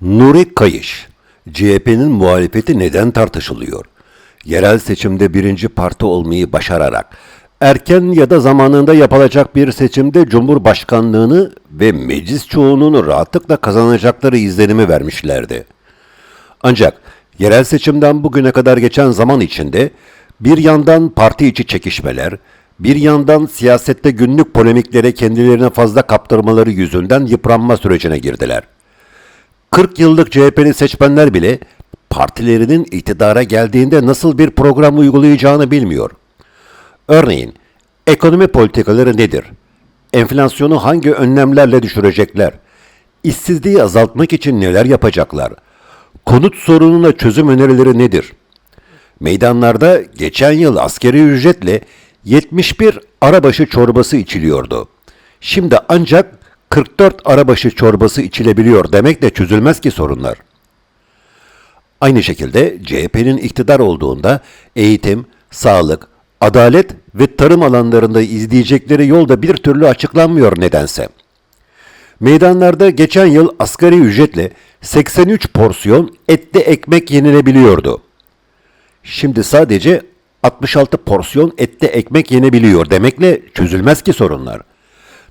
Nuri Kayış, CHP'nin muhalefeti neden tartışılıyor? Yerel seçimde birinci parti olmayı başararak, erken ya da zamanında yapılacak bir seçimde Cumhurbaşkanlığını ve meclis çoğunluğunu rahatlıkla kazanacakları izlenimi vermişlerdi. Ancak yerel seçimden bugüne kadar geçen zaman içinde bir yandan parti içi çekişmeler, bir yandan siyasette günlük polemiklere kendilerine fazla kaptırmaları yüzünden yıpranma sürecine girdiler. 40 yıllık CHP'li seçmenler bile partilerinin iktidara geldiğinde nasıl bir program uygulayacağını bilmiyor. Örneğin ekonomi politikaları nedir? Enflasyonu hangi önlemlerle düşürecekler? İşsizliği azaltmak için neler yapacaklar? Konut sorununa çözüm önerileri nedir? Meydanlarda geçen yıl askeri ücretle 71 arabaşı çorbası içiliyordu. Şimdi ancak 44 arabaşı çorbası içilebiliyor demekle çözülmez ki sorunlar. Aynı şekilde CHP'nin iktidar olduğunda eğitim, sağlık, adalet ve tarım alanlarında izleyecekleri yolda bir türlü açıklanmıyor nedense. Meydanlarda geçen yıl asgari ücretle 83 porsiyon etli ekmek yenilebiliyordu. Şimdi sadece 66 porsiyon etli ekmek yenebiliyor demekle çözülmez ki sorunlar.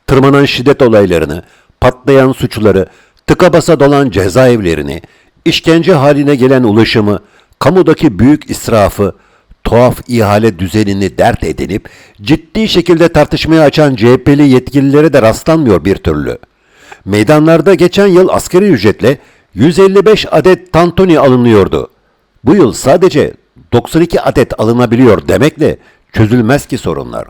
Tırmanan şiddet olaylarını, patlayan suçları, tıka basa dolan cezaevlerini, işkence haline gelen ulaşımı, kamudaki büyük israfı, tuhaf ihale düzenini dert edinip ciddi şekilde tartışmaya açan CHP'li yetkililere de rastlanmıyor bir türlü. Meydanlarda geçen yıl asgari ücretle 155 adet tantuni alınıyordu. Bu yıl sadece 92 adet alınabiliyor demekle çözülmez ki sorunlar.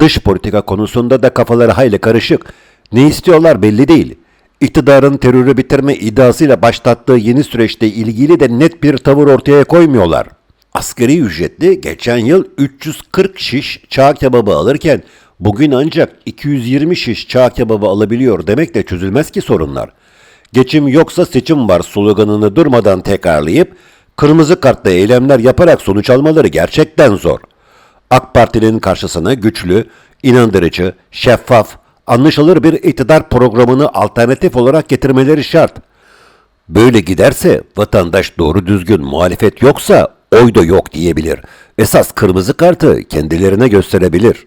Dış politika konusunda da kafaları hayli karışık. Ne istiyorlar belli değil. İktidarın terörü bitirme iddiasıyla başlattığı yeni süreçte ilgili de net bir tavır ortaya koymuyorlar. Asgari ücretli geçen yıl 340 şiş çağ kebabı alırken bugün ancak 220 şiş çağ kebabı alabiliyor demek de çözülmez ki sorunlar. Geçim yoksa seçim var sloganını durmadan tekrarlayıp kırmızı kartla eylemler yaparak sonuç almaları gerçekten zor. AK Parti'nin karşısına güçlü, inandırıcı, şeffaf, anlaşılır bir iktidar programını alternatif olarak getirmeleri şart. Böyle giderse vatandaş doğru düzgün muhalefet yoksa oy da yok diyebilir. Esas kırmızı kartı kendilerine gösterebilir.